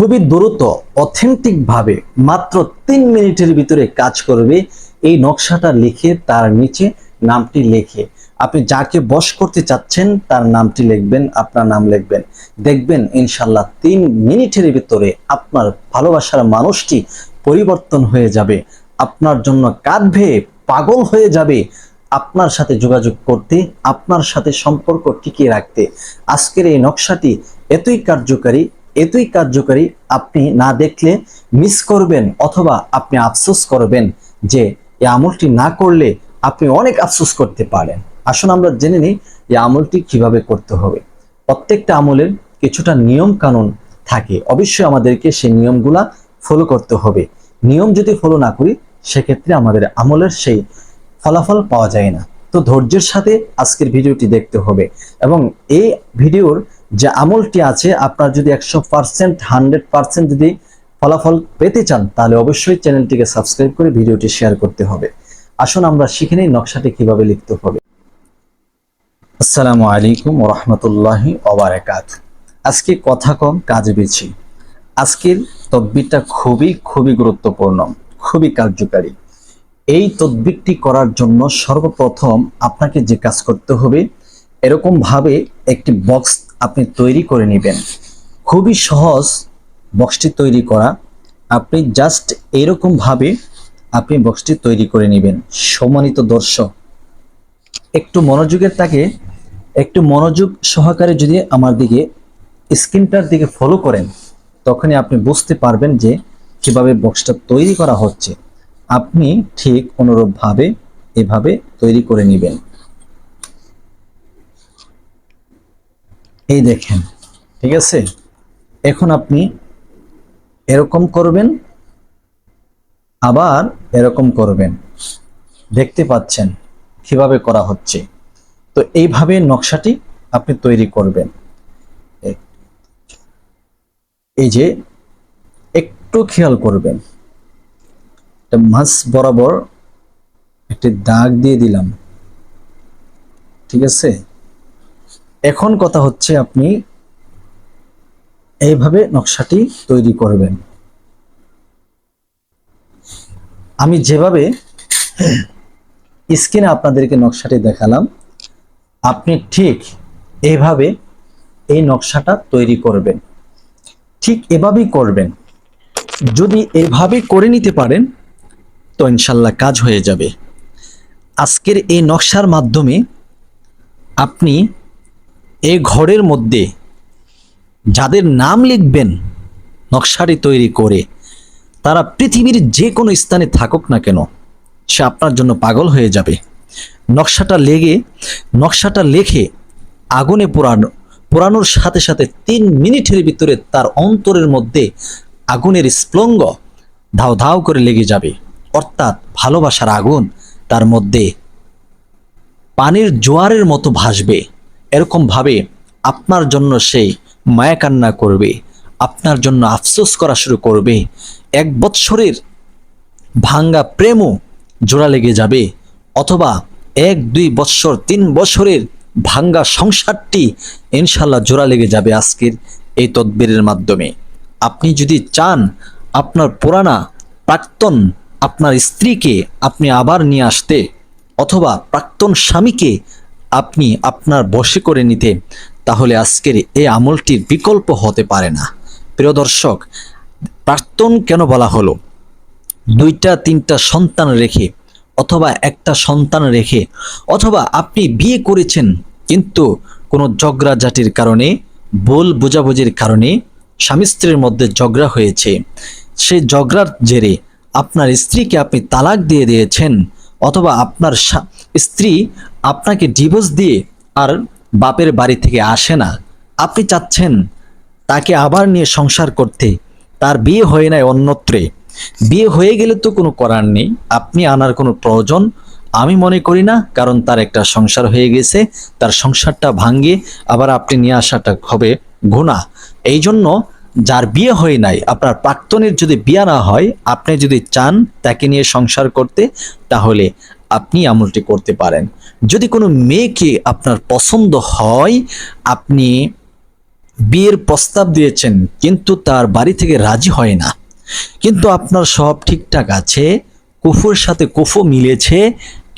খুবই দ্রুত অথেন্টিকভাবে মাত্র তিন মিনিটের ভিতরে কাজ করবে। এই নকশাটা লিখে তার নিচে নামটি লিখে। আপনি যাকে বশ করতে চাচ্ছেন, তার নামটি লিখবেন, আপনার নাম লিখবেন। দেখবেন ইনশাল্লাহ তিন মিনিটের ভিতরে আপনার ভালোবাসার মানুষটি পরিবর্তন হয়ে যাবে। আপনার জন্য কাঁদবে পাগল হয়ে যাবে আপনার সাথে যোগাযোগ করতে, আপনার সাথে সম্পর্ক টিকিয়ে রাখতে। আজকের এই নকশাটি এতই কার্যকারী এতই কার্যকারী আপনি না দেখলে মিস করবেন অথবা আপনি আফসোস করবেন যে এই আমলটি না করলে আপনি অনেক আফসোস করতে পারেন। আসুন আমরা জেনে নিই এই আমলটি কীভাবে করতে হবে। প্রত্যেকটা আমলের কিছুটা নিয়ম কানুন থাকে। অবশ্যই আমাদেরকে সেই নিয়মগুলা ফলো করতে হবে। নিয়ম যদি ফলো না করি, সেক্ষেত্রে আমাদের আমলের সেই ফলাফল পাওয়া যায় না। তো ধৈর্যের সাথে আজকের ভিডিওটি দেখতে হবে এবং এই ভিডিওর যে আমলটি আছে, আপনার যদি একশো পার্সেন্ট হান্ড্রেড পার্সেন্ট যদি ফলাফল পেতে চান, তাহলে অবশ্যই চ্যানেলটিকে সাবস্ক্রাইব করে ভিডিওটি শেয়ার করতে হবে। আসুন আমরা শিখে নিই নকশাটি কীভাবে লিখতে হবে। আসসালামু আলাইকুম রহমতুল্লাহি ওবারাকাত। আজকে কথা কম, কাজ বেছি আজকের তদবিরটা খুবই খুবই গুরুত্বপূর্ণ, খুবই কার্যকারী। এই তদবিরটি করার জন্য সর্বপ্রথম আপনাকে যে কাজ করতে হবে এরকম ভাবে একটি বক্স আপনি তৈরি করে নেবেন। খুবই সহজ বক্সটি তৈরি করা। আপনি জাস্ট এরকম ভাবে আপনি বক্সটি তৈরি করে নেবেন। সম্মানিত দর্শক, একটু মনোযোগের তাকে একটু মনোযোগ সহকারে যদি আমার দিকে স্ক্রিনটার দিকে ফলো করেন, তখনই আপনি বুঝতে পারবেন যে কীভাবে বক্সটা তৈরি করা হচ্ছে। আপনি ঠিক অনুরূপভাবে এভাবে তৈরি করে নেবেন। এই দেখেন, ঠিক আছে? এখন আপনি এরকম করবেন, আবার এরকম করবেন। দেখতে পাচ্ছেন কীভাবে করা হচ্ছে। তো এইভাবে নকশাটি আপনি তৈরি করবেন। এই যে একটু খেয়াল করবেন। মাছ বরাবর একটি দাগ দিয়ে দিলাম। ঠিক আছে? এখন কথা হচ্ছে আপনি এইভাবে নকশাটি তৈরি করবেন। আমি যেভাবে স্ক্রিনে আপনাদেরকে নকশাটি দেখালাম, আপনি ঠিক এইভাবে এই নকশাটা তৈরি করবেন। ঠিক এভাবেই করবেন। যদি এভাবে করে নিতে পারেন, তো ইনশাল্লাহ কাজ হয়ে যাবে। আজকের এই নকশার মাধ্যমে আপনি এই ঘরের মধ্যে যাদের নাম লিখবেন, নকশাটি তৈরি করে তারা পৃথিবীর যে কোনো স্থানে থাকুক না কেন, সে আপনার জন্য পাগল হয়ে যাবে। নকশাটা লেগে, নকশাটা লেখে আগুনে পোড়ানো, পোড়ানোর সাথে সাথে তিন মিনিটের ভিতরে তার অন্তরের মধ্যে আগুনের স্প্লঙ্গ ধাও ধাও করে লেগে যাবে। অর্থাৎ ভালোবাসার আগুন তার মধ্যে পানির জোয়ারের মতো ভাসবে। এরকম ভাবে আপনার জন্য সে মায়া কান্না করবে, আপনার জন্য আফসোস করা শুরু করবে, এক বৎসরের ভাঙ্গা প্রেমও জোড়া লেগে যাবে, অথবা এক, দুই বৎসর, তিন বছরের ভাঙ্গা সংসারটি ইনশাল্লাহ জোড়া লেগে যাবে আজকের এই তদবিরের মাধ্যমে। আপনি যদি চান আপনার পুরানা প্রাক্তন আপনার স্ত্রীকে আপনি আবার নিয়ে আসতে, অথবা প্রাক্তন স্বামীকে আপনি আপনার বশে করে নিতে, তাহলে আজকের এই আমলটির বিকল্প হতে পারে না। প্রিয় দর্শক, প্রাক্তন কেন বলা হলো? দুইটা, তিনটা সন্তান রেখে অথবা একটা সন্তান রেখে অথবা আপনি বিয়ে করেছেন, কিন্তু কোনো ঝগড়া জাতির কারণে, ভুল বোঝাবুঝির কারণে স্বামী স্ত্রীর মধ্যে ঝগড়া হয়েছে। সেই ঝগড়ার জেরে আপনার স্ত্রীকে আপনি তালাক দিয়ে দিয়েছেন, অথবা আপনার স্ত্রী আপনাকে ডিভোর্স দিয়ে আর বাপের বাড়ি থেকে আসে না। আপনি চাচ্ছেন তাকে আবার নিয়ে সংসার করতে। তার বিয়ে হয়ে নাই অন্যত্রে। বিয়ে হয়ে গেলে তো কোনো করার নেই। আপনি আনার কোনো প্রয়োজন আমি মনে করি না, কারণ তার একটা সংসার হয়ে গেছে, তার সংসারটা ভাঙ্গে আবার আপনি নিয়ে আসাটা হবে গুণা এই জন্য যার বিয়ে হয় নাই, আপনার প্রাক্তনের যদি বিয়ে না হয়, আপনি যদি চান তাকে নিয়ে সংসার করতে, তাহলে আপনি আমলটি করতে পারেন। যদি কোনো মেয়েকে আপনার পছন্দ হয়, আপনি বিয়ের প্রস্তাব দিয়েছেন, কিন্তু তার বাড়ি থেকে রাজি হয় না, কিন্তু আপনার সব ঠিকঠাক আছে, কুফুর সাথে কুফু মিলেছে,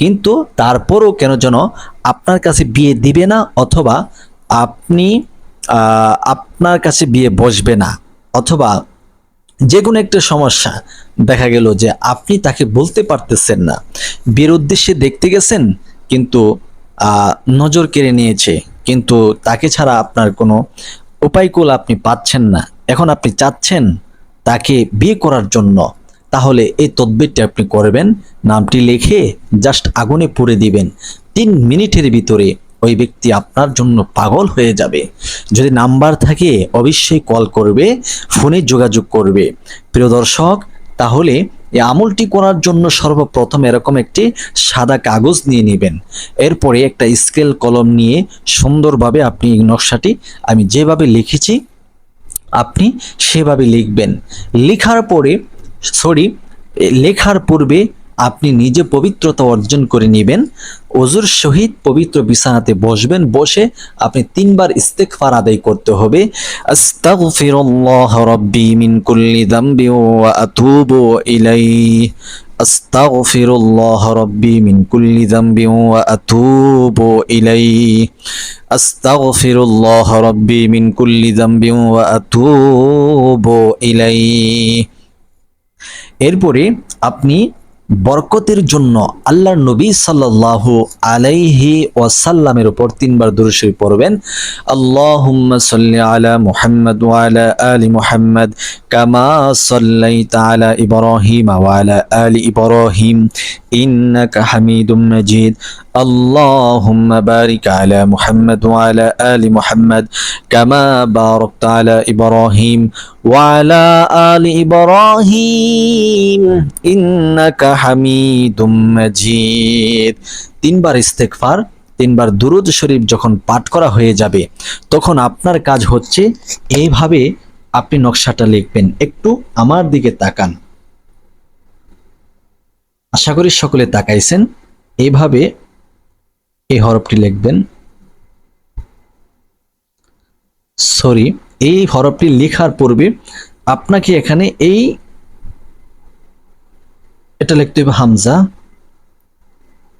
কিন্তু তারপরও কেন যেন আপনার কাছে বিয়ে দিবে না অথবা আপনি আপনার কাছে বিয়ে বসবে না, অথবা যে কোনো একটা সমস্যা দেখা গেল যে আপনি তাকে বলতে পারতেছেন না। বিয়ের উদ্দেশ্যে দেখতে গেছেন, কিন্তু নজর কেড়ে নিয়েছে, কিন্তু তাকে ছাড়া আপনার কোনো উপায়কুল আপনি পাচ্ছেন না। এখন আপনি চাচ্ছেন তাকে বিয়ে করার জন্য। তাহলে এই তদবিরটি আপনি করবেন। নামটি লিখে জাস্ট আগুনে পুড়ে দিবেন। তিন মিনিটের ভিতরে ওই ব্যক্তি আপনার জন্য পাগল হয়ে যাবে। যদি নাম্বার থাকে, অবশ্যই কল করবে, ফোনে যোগাযোগ করবে। প্রিয় দর্শক, তাহলে এই আমলটি করার জন্য সর্বপ্রথম এরকম একটি সাদা কাগজ নিয়ে নেবেন। এরপরে একটা স্কেল কলম নিয়ে সুন্দরভাবে আপনি এই নকশাটি আমি যেভাবে লিখেছি, আপনি সেভাবে লিখবেন। লেখার পরে সরি লেখার পূর্বে আপনি নিজে পবিত্রতা অর্জন করে নেবেন, অজুর সহিত পবিত্র বিছানাতে বসবেন, বসে আপনি তিনবার ইস্তেগফার আদায় করতে হবে। আস্তাগফিরুল্লাহ রাব্বি মিন কুল্লি যামবি ওয়া আতুবু ইলাইহি। আস্তাগফিরুল্লাহ রাব্বি মিন কুল্লি যামবি ওয়া আতুবু ইলাইহি। আস্তাগফিরুল্লাহ রাব্বি মিন কুল্লি যামবি ওয়া আতুবু ইলাইহি। এরপরে আপনি বরকতের জন্য আল্লাহর নবী সাল্লাল্লাহু আলাইহি ওয়াসাল্লামের উপর তিনবার দুরুশরী পড়বেন। সাল্লি আলা মুহাম্মদ ওয়া আলা আলি মুহাম্মদ কামা সাল্লাইতা আলা ইব্রাহিম আলা আলি ইব্রাহিম। ইন্নাকা হামিদুম মাজিদ। اللهم بارك على محمد وعلى آل محمد كما باركت على إبراهيم وعلى آل إبراهيم إنك حميد مجيد তিনবার ইস্তেগফার তিনবার দুরুদ শরীফ যখন পাঠ করা হয়ে যাবে তখন আপনার কাজ হচ্ছে এইভাবে আপনি নকশাটা লিখবেন একটু আমার দিকে তাকান আশা করি সকলে তাকাইছেন এইভাবে এই হরফটি লিখবেন। সরি এই হরফটি লেখার পূর্বে আপনাকে এখানে এই এটা লিখতে হবে হামজা,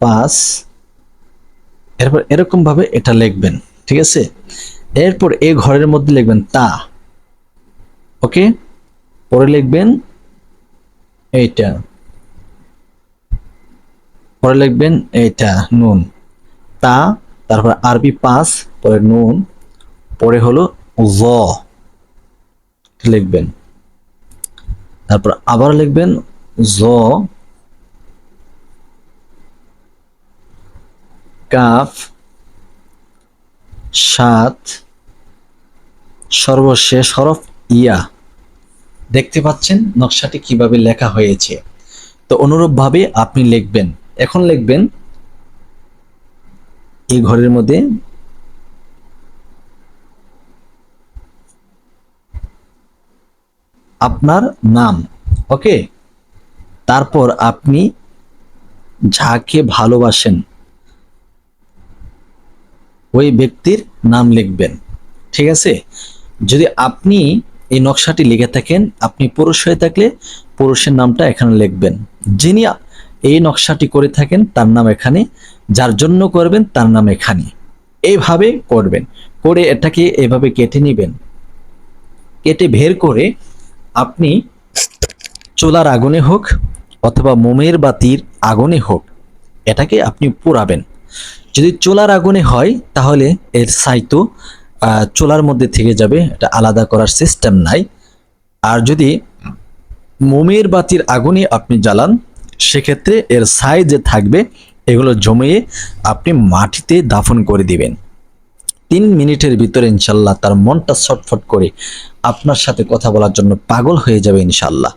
পাস, এরপর এরকম ভাবে এটা লিখবেন, ঠিক আছে? এরপর এই ঘরের মধ্যে লিখবেন তা, ওকে? পরে লিখবেন এইটা, পরে লিখবেন এইটা, নুন। তা, তারপর আরবি পাঁচ, পরে নুন, পরে হলো জ। লিখবেন। তারপর আবার লিখবেন জ। কাফ, সাত, সর্বশেষ হরফ ইয়া। দেখতে পাচ্ছেন নকশাটি কীভাবে লেখা হয়েছে। তো অনুরূপভাবে আপনি লিখবেন। এখন লিখবেন এই ঘরের মধ্যে আপনার নাম ওকে তারপর আপনি যাকে ভালোবাসেন, ওই ব্যক্তির নাম লিখবেন, ঠিক আছে? যদি আপনি এই নকশাটি লিখে থাকেন, আপনি পুরুষ হয়ে থাকলে পুরুষের নামটা এখানে লিখবেন। যিনি এই নকশাটি করে থাকেন তার নাম এখানে। যার জন্য করবেন তার নাম এখানে। এইভাবে করবেন। করে এটাকে এভাবে কেটে নেবেন। কেটে বের করে আপনি চোলার আগুনে হোক অথবা মোমের বাতির আগুনে হোক, এটাকে আপনি পোড়াবেন। যদি চোলার আগুনে হয়, তাহলে এর সাইতো চুলার মধ্যে থেকে যাবে। এটা আলাদা করার সিস্টেম নাই। আর যদি মোমের বাতির আগুনে আপনি জ্বালান সেক্ষেত্রে এর সাই যে থাকবে, এগুলো জমিয়ে আপনি মাটিতে দাফন করে দিবেন। তিন মিনিটের ভিতরে ইনশাল্লাহ তার মনটা ছটফট করে আপনার সাথে কথা বলার জন্য পাগল হয়ে যাবে ইনশাল্লাহ।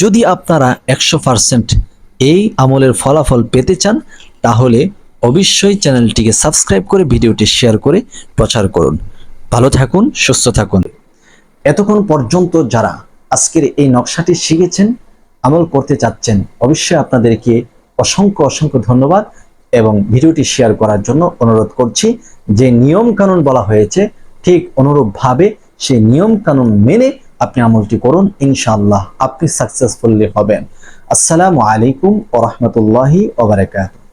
যদি আপনারা একশো পার্সেন্ট এই আমলের ফলাফল পেতে চান, তাহলে অবশ্যই চ্যানেলটিকে সাবস্ক্রাইব করে ভিডিওটি শেয়ার করে প্রচার করুন। ভালো থাকুন, সুস্থ থাকুন। এতক্ষণ পর্যন্ত যারা আজকের এই নকশাটি শিখেছেন আমল করতে চাচ্ছেন, অবশ্যই আপনাদেরকে অসংখ্য অসংখ্য ধন্যবাদ এবং ভিডিওটি শেয়ার করার জন্য অনুরোধ করছি, যে নিয়ম কানুন বলা হয়েছে, ঠিক অনুরূপভাবে সেই নিয়ম কানুন মেনে আপনি আমলটি করুন, ইনশাআল্লাহ আপনি সাকসেসফুল্লি হবেন। আসসালামু আলাইকুম ওরহমতুল্লাহি ওবরাকাতু